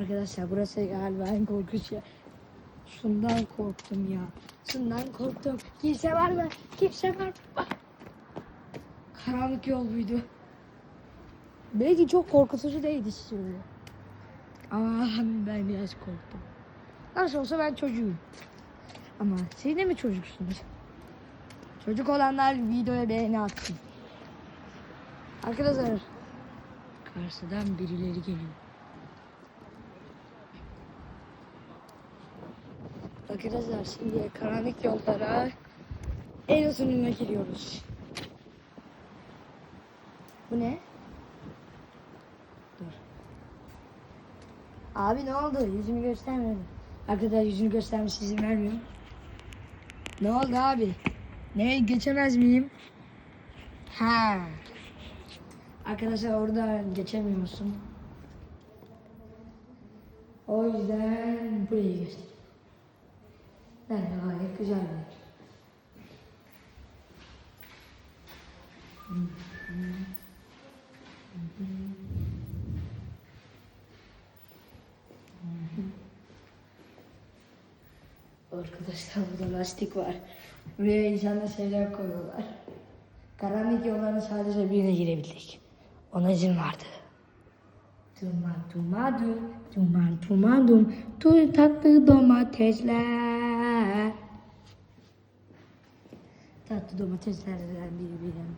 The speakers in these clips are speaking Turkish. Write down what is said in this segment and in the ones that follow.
Arkadaşlar burası galiba en korkunç yer. Şundan korktum ya. Şundan korktum. Kimse var mı? Kimse var mı? Ah. Karanlık yol buydu. Belki çok korkutucu değildi şimdi. Ama ben biraz korktum. Nasıl olsa ben çocuğum. Ama siz de mi çocuksunuz? Çocuk olanlar videoya beğeni atsın. Arkadaşlar karşıdan birileri geliyor. Arkadaşlar şimdi karanlık yollara en uzununa giriyoruz. Bu ne? Dur. Abi ne oldu? Yüzünü göstermedi. Arkadaşlar yüzünü göstermiş izin vermiyor. Ne oldu abi? Ne geçemez miyim? Ha. Arkadaşlar orada geçemiyorsun. O yüzden burayı göster. Ben de gayet güzel bir. Arkadaşlar burada lastik var. Buraya insanlar şeyler koyuyorlar. Karanlık yolların sadece birine girebildik. Ona izin vardı. Duma duma dum, duma duma dum, tu tatlı domatesler. Tatlı domateslerden biri benim.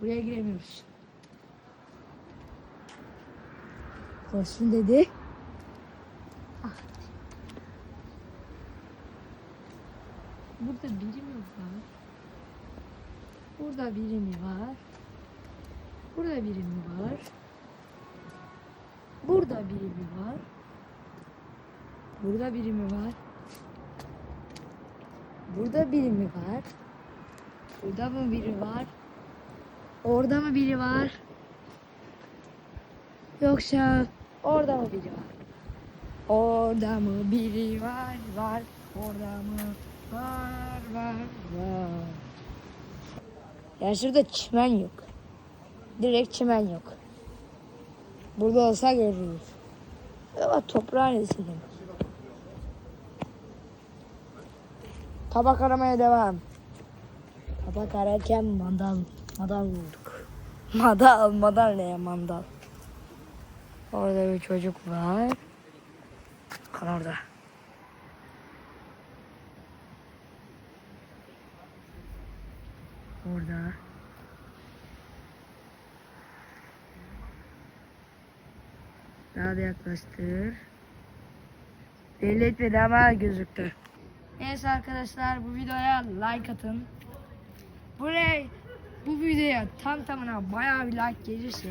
Buraya giremiyoruz. Koşun dedi. Ah. Burada biri mi var? Burada biri mi var? Burada biri mi var? Burada biri mi var? Burada biri mi var? Burada biri mi var? Burada mı biri var? Orada mı biri var? Yoksa orada mı biri var? Orada mı biri var? Var. Orada mı? Var, var, var. Ya şurada çimen yok. Direkt çimen yok. Burada olsa görürüz. Ama toprağın esiri. Tabak aramaya devam. Tabak ararken mandal, mandal bulduk. Mandal, mandal ne ya mandal. Orada bir çocuk var. Bakın orada. Orada. Daha da yaklaştır. Belli etmedi ama gözüktü. Neyse arkadaşlar bu videoya like atın. Buraya bu videoya tam tamına bayağı bir like gelirse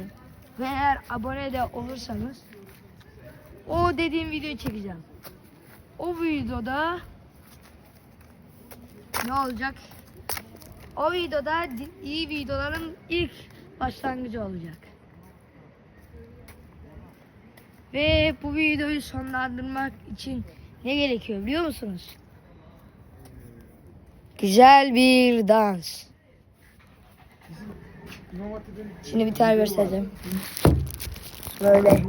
ve eğer abone de olursanız o dediğim videoyu çekeceğim. O videoda ne olacak? O videoda iyi videoların ilk başlangıcı olacak. Ve bu videoyu sonlandırmak için ne gerekiyor biliyor musunuz? Güzel bir dans. Şimdi bir tane göstereceğim. Böyle